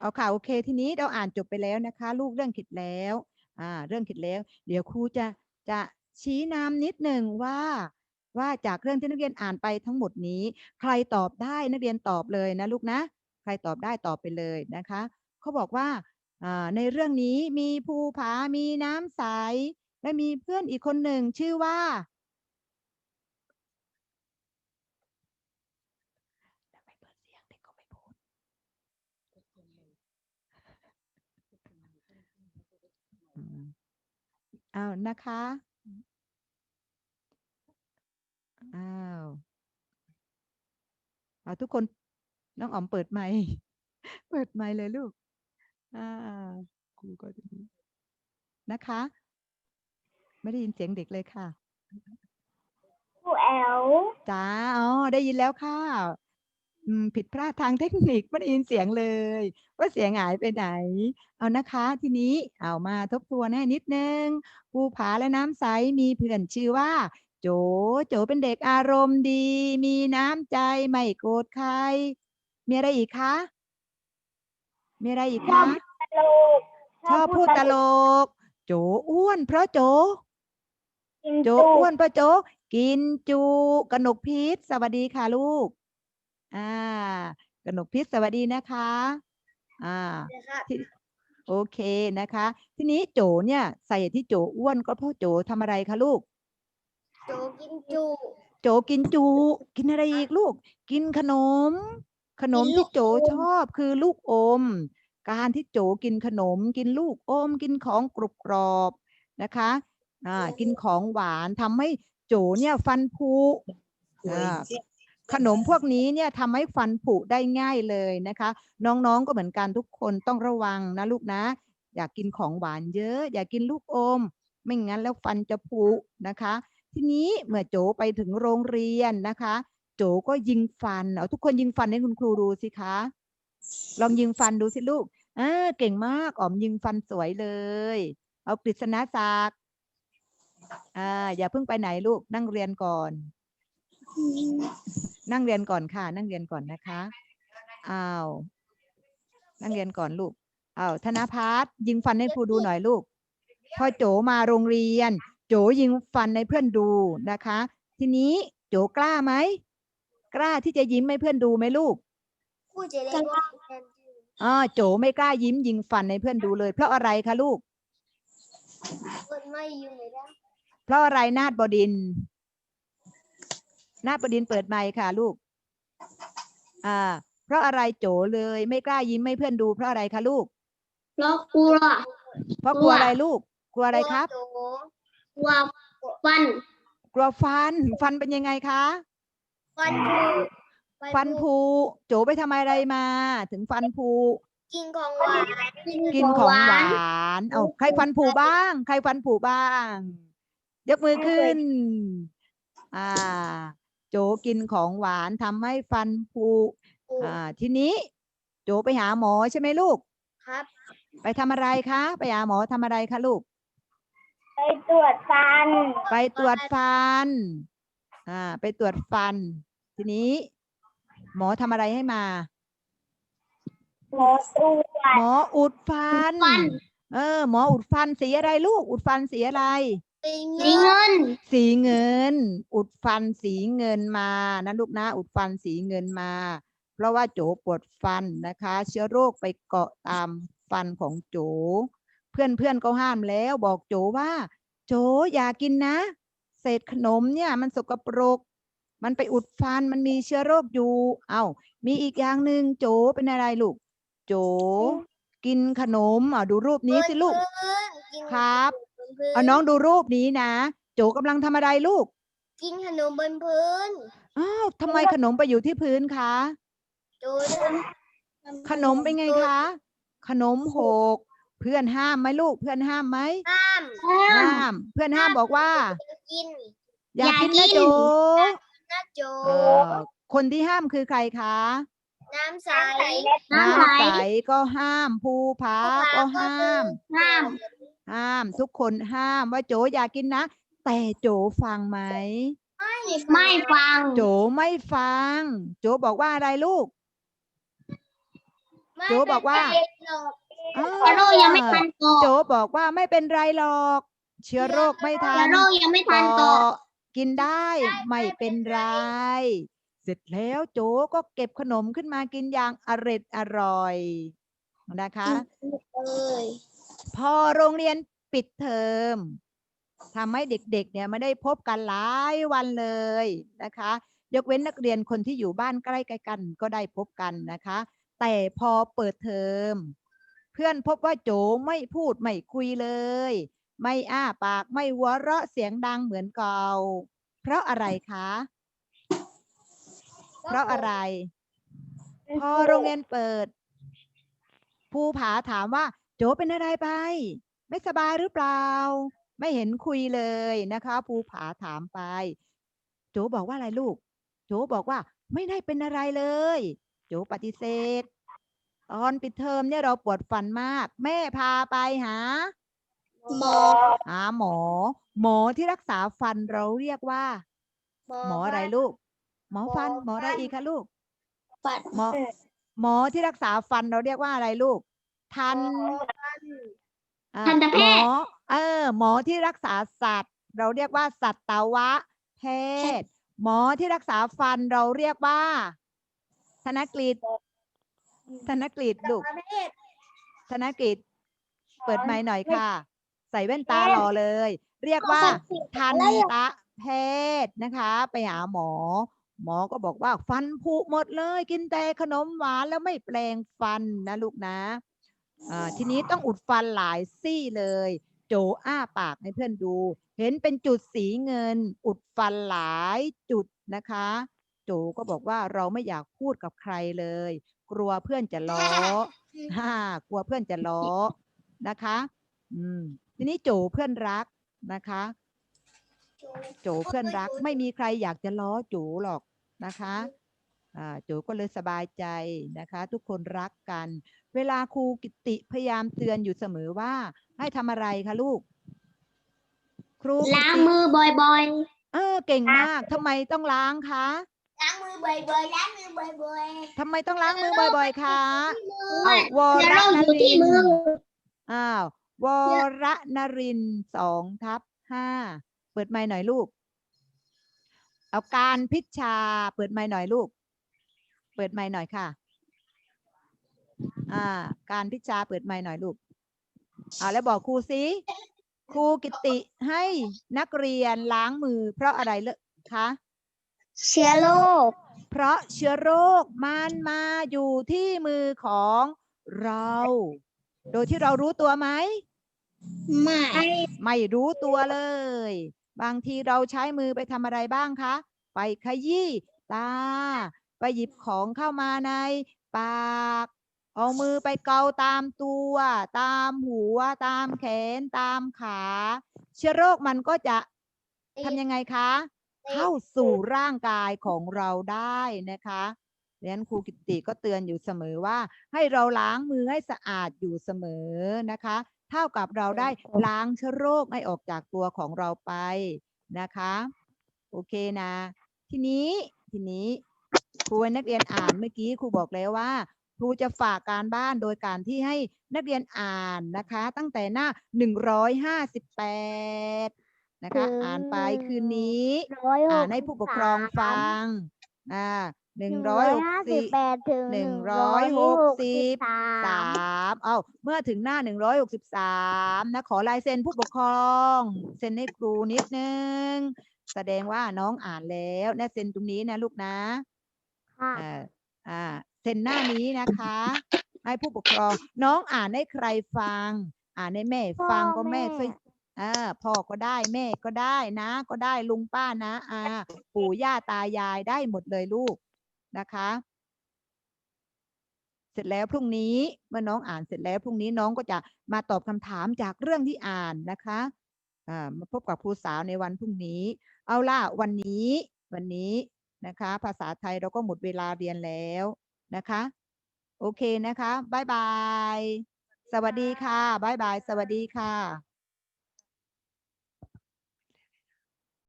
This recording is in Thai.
เอาค่ะโอเค ทีนี้เราอ่านจบไปแล้วนะคะ ลูกเรื่องคิดแล้วอ่าเรื่องคิดแล้ว เดี๋ยวครูจะจะชี้นำนิดหนึ่งว่า ว่าจากเรื่องที่นักเรียนอ่านไปทั้งหมดนี้ ใครตอบได้นักเรียนตอบเลยนะลูกนะ ใครตอบได้ตอบไปเลยนะคะเขาบอกว่าอ่าในเรื่องนี้มีภูผา มีน้ำใส และมีเพื่อนอีกคนหนึ่งชื่อว่า ไม่เปิดเสียงเด็กก็ไม่พูด อืม อ้าวนะคะอ้าวเอาทุกคนน้องอ๋อมเปิดไมค์เปิดไมค์เลยลูกอ่าครูก็จะมีนะคะ ไม่ได้ยินเสียงเด็กเลยค่ะครูแอลจ้าอ๋อได้ยินแล้วค่ะอืม ผิดพลาดทางเทคนิคไม่ได้ยินเสียงเลย ว่าเสียงหายไปไหน เอานะคะทีนี้เอามาทบทวนให้นิดนึงภูผาและน้ำใสมีเพื่อนชื่อว่า โจโจเป็นเด็กอารมณ์ดี มีน้ำใจไม่โกรธใคร มีอะไรอีกคะ มีอะไรอีกคะตลกชอบพูดตลก โจอ้วน เพราะโจกินโจจุอ้วนปะโจ กินจุกนกพิษสวัสดีค่ะลูก อ่ากนกพิษสวัสดีนะคะอ่านะครับที่โอเคนะคะ ทีนี้โจเนี่ยใส่ที่โจอ้วนก็เพราะโจทำอะไรคะลูก โจกินจุ โจกินจุกินอะไรอีกลูก กินขนม ขนมกินลูที่กโจอม ชอบคือลูกอม การที่โจกินขนม กินลูกอม กินของกรุบกรอบนะคะอ่ากินของหวานทำให้โจเนี่ยฟันผุอ่า ขนมพวกนี้เนี่ยทำให้ฟันผุได้ง่ายเลยนะคะ น้องๆก็เหมือนกันทุกคนต้องระวังนะลูกนะ อย่ากกินของหวานเยอะ อย่ากกินลูกอม ไม่งั้นแล้วฟันจะผุนะคะ ทีนี้เมื่อโจไปถึงโรงเรียนนะคะ โจก็ยิงฟันเอาทุกคนยิงฟันให้คุณครูดูสิคะ ลองยิงฟันดูสิลูกอ่าเก่งมากอ๋อมยิงฟันสวยเลย เอากฤษณศักดิ์อ่าอย่าเพิ่งไปไหนลูกนั่งเรียนก่อน นั่งเรียนก่อนค่ะ นั่งเรียนก่อนนะคะอ้าวนั่งเรียนก่อนลูกอ้าวธนพัฒน์ยิงฟันให้ครูดูหน่อยลูก พอโจมาโรงเรียน โจยิงฟันให้เพื่อนดูนะคะ ทีนี้โจกล้าไหมกล้าที่จะยิ้มให้เพื่อนดูไหมลูกครูจะได้ว่าอ่าโจไม่กล้ายิ้มยิงฟันให้เพื่อนดูเลย เพราะอะไรคะลูกคนไม่อยู่เลยนะเพราะอะไรนาดบดิน ทร์นาดบดินทร์เปิดไมค์ค่ะลูก อ่า เพราะอะไรโจเลย ไม่กล้ายิ้มให้เพื่อนดูเพราะอะไรคะลูก เพราะกลัว เพราะกกลัลัววอะไรลูก กลัวอะไรครับโจกลัวฟัน กลัวฟัน ฟันเป็นยังไงคะ ฟันผุ ฟันผุ โจไปทำอะไรมา ถึงฟันผุ กินของหวาน กินของหวาน เอาใครฟันผุบ้าง ใครฟันผุบ้าง ยกมือขึ้น อ่า โจกินของหวานทำให้ฟันผุอ่าทีนี้ โจไปหาหมอใช่ไหมลูก ครับ ไปทำอะไรคะ ไปหาหมอทำอะไรคะลูก ไปตรวจฟัน ไปตรวจฟันอ่าไปตรวจฟัน ทีนี้ หมอทำอะไรให้มา หมอตรวจหมออุดฟันฟันเออ หมออุดฟันสีอะไรลูก อุดฟันสีอะไร สีเงิน สีเงิน อุดฟันสีเงินมานะลูกนะ อุดฟันสีเงินมา เพราะว่าโจปวดฟันนะคะ เชื้อโรคไปเกาะตามฟันของโจ เพื่อนเพื่อนๆก็ห้ามแล้วบอกโจว่า โจอย่ากินนะ เศษขนมเนี่ยมันสกปรก มันไปอุดฟันมันมีเชื้อโรคอยู่ เอา้ามีอีกอย่างหนึ่งโจเป็นอะไรลูก โจ กินขนมอ่าดูรูปนี้สิลูกครับ เอาน้องดูรูปนี้นะโจกำลังทำอะไรลูกกินขนมบนพื้นอ้าวทำไมขนมไปอยู่ที่พื้นคะโจทำขนมเป็นไงคะ ขนมหก เพื่อนห้ามไหมลูก เพื่อนห้ามไหมห้ามห้าม เพื่อนห้ามบอกว่า กิน อย่าอย่ากินกินะนโจนะโจเออคนที่ห้ามคือใครคะ น้ำใส น้ำใสก็ห้าม ภูผาก็ห้ามห้าม ห้าม ทุกคนห้ามว่าโจอย่ากินนะ แต่โจฟังไหม ไม่ฟัง โจไม่ฟัง โจบอกว่าอะไรลูก โจบอกว่าอ้าเชื้อโรคยังไม่ทันโตโจบอกว่าไม่เป็นไรหรอก เชื้อโรคไม่ทัเชื้อนโรคยังไม่ทันโตก็กินได้ไม่เป็นไร เสร็จแล้วโจก็เก็บขนมขึ้นมากินอย่างอร็ดอร่อยนะคะเอ้ย พอโรงเรียนปิดเทอมทำให้เด็กๆเนี่ยไม่ได้พบกันหลายวันเลยนะคะ ยกเว้นนักเรียนคนที่อยู่บ้านใกล้ๆกันก็ได้พบกันนะคะ แต่พอเปิดเทอม เพื่อนพบว่าโจไม่พูดไม่คุยเลย ไม่อ้าปากไม่หัวเราะเสียงดังเหมือนเก่าเพราะอะไรคะ เพราะอะไร พอโรงเรียนเปิดภูผาถามว่า โจเป็นอะไรไป ไม่สบายหรือเปล่า ไม่เห็นคุยเลยนะคะภูผาถามไป โจบอกว่าอะไรลูก โจบอกว่าไม่ได้เป็นอะไรเลย โจปฏิเสธ ตอนปิดเทอมเนี่ยเราปวดฟันมาก แม่พาไปหาหมอหาหมอ หมอที่รักษาฟันเราเรียกว่า หมออะไรลูก หมอฟัน หมออะไรอีกคะลูกปัดหมอหมอที่รักษาฟันเราเรียกว่าอะไรลูก ทันอ่าทันตแพทย์ หมอเออ หมอที่รักษาสัตว์ เราเรียกว่าสัตวแพทย์ หมอที่รักษาฟันเราเรียกว่า ธนกฤษธนกฤษลูกธนกฤษเปิดไมค์หน่อยค่ะ ใส่แว่นตารอเลย เรียกว่า ทันตแพทย์นะคะ ไปหาหมอ หมอก็บอกว่า ฟันผุหมดเลย กินแต่ขนมหวานแล้วไม่แปลงฟันนะลูกนะอ่า ทีนี้ต้องอุดฟันหลายซี่เลย โจอ้าปากให้เพื่อนดู เห็นเป็นจุดสีเงิน อุดฟันหลายจุดนะคะ โจก็บอกว่าเราไม่อยากพูดกับใครเลย กลัวเพื่อนจะล้อฮ่ากลัวเพื่อนจะล้อนะคะ อืม ทีนี้โจเพื่อนรักนะคะ โจเพื่อนรักไม่มีใครอยากจะล้อโจหรอกนะคะ อ่าโจก็เลยสบายใจนะคะ ทุกคนรักกัน เวลาครูกิติพยายามเตือนอยู่เสมอว่า ให้ทำอะไรคะลูก ครูกิล้างติมือบ่อยเออเก่งมากทำไมต้องล้างคะๆ ล้างมือบ่อยๆ ล้างมือบ่อยทำไมต้องล้างมือบ่อย ๆคะๆเอาวเชื้อรโรคอนยู่ริที่นมือ อ้าววรนรินทร์สองทับห้าเปิดไมค์หน่อยลูก เอาการพิชชา เปิดไมค์หน่อยลูก เปิดไมค์หน่อยค่ะ อ่า การพิชชาเปิดไมค์หน่อยลูกอ่าแล้วบอกครูสิครูกิติให้นักเรียนล้างมือ เพราะอะไรเลอะคะเชื้อโรคเพราะเชื้อโรคมันมาอยู่ที่มือของเรา โดยที่เรารู้ตัวไหม ไม่ไม่รู้ตัวเลย บางทีเราใช้มือไปทำอะไรบ้างคะ ไปขยี้ตา ไปหยิบของเข้ามาในปาก เอามือไปเกาตามตัว ตามหัว ตามแขน ตามขา เชื้อโรคมันก็จะทำยังไงคะ เข้าสู่ร่างกายของเราได้นะคะดังนั้นครูกิตติก็เตือนอยู่เสมอว่า ให้เราล้างมือให้สะอาดอยู่เสมอนะคะ เท่ากับเราได้ล้างเชื้อโรคให้ออกจากตัวของเราไปนะคะ โอเคนะ ทีนี้ทีนี้ครูให้นักเรียนอ่านเมื่อกี้ครูบอกแล้วว่า ครูจะฝากการบ้านโดยการที่ให้นักเรียนอ่านนะคะ ตั้งแต่หน้าหนึ่งร้อยห้าสิบแปดนะคะ อ่านไปคืนนี้อ่านให้ผู้ปกครองฟังอ่าหนึ่งร้อยหกสิบแปดถึงหนึ่งร้อยหกสิบสามเอาเมื่อถึงหน้าหนึ่งร้อยหกสิบสามนะขอลายเซ็นผู้ปกครองเซ็นให้ครูนิดนึง แสดงว่าน้องอ่านแล้วนะเซ็นตรงนี้นะลูกนะ ค่ะอ่าอ่า เซ็นหน้านี้นะคะ ให้ผู้ปกครอง น้องอ่านให้ใครฟัง อ่านให้แม่ฟังก็แม่ช่วยอ่าพ่อก็ได้แม่ก็ได้นะ ก็ได้ลุงป้านะอาปู่ย่าตายายได้หมดเลยลูกนะคะ เสร็จแล้วพรุ่งนี้เมื่อน้องอ่านเสร็จแล้วพรุ่งนี้น้องก็จะมาตอบคำถามจากเรื่องที่อ่านนะคะอ่ามาพบกับครูสาวในวันพรุ่งนี้ เอาล่ะวันนี้ วันนี้นะคะ ภาษาไทยเราก็หมดเวลาเรียนแล้ว นะคะ โอเคนะคะบายบาย สวัสดีค่ะบายบาย สวัสดีค่ะ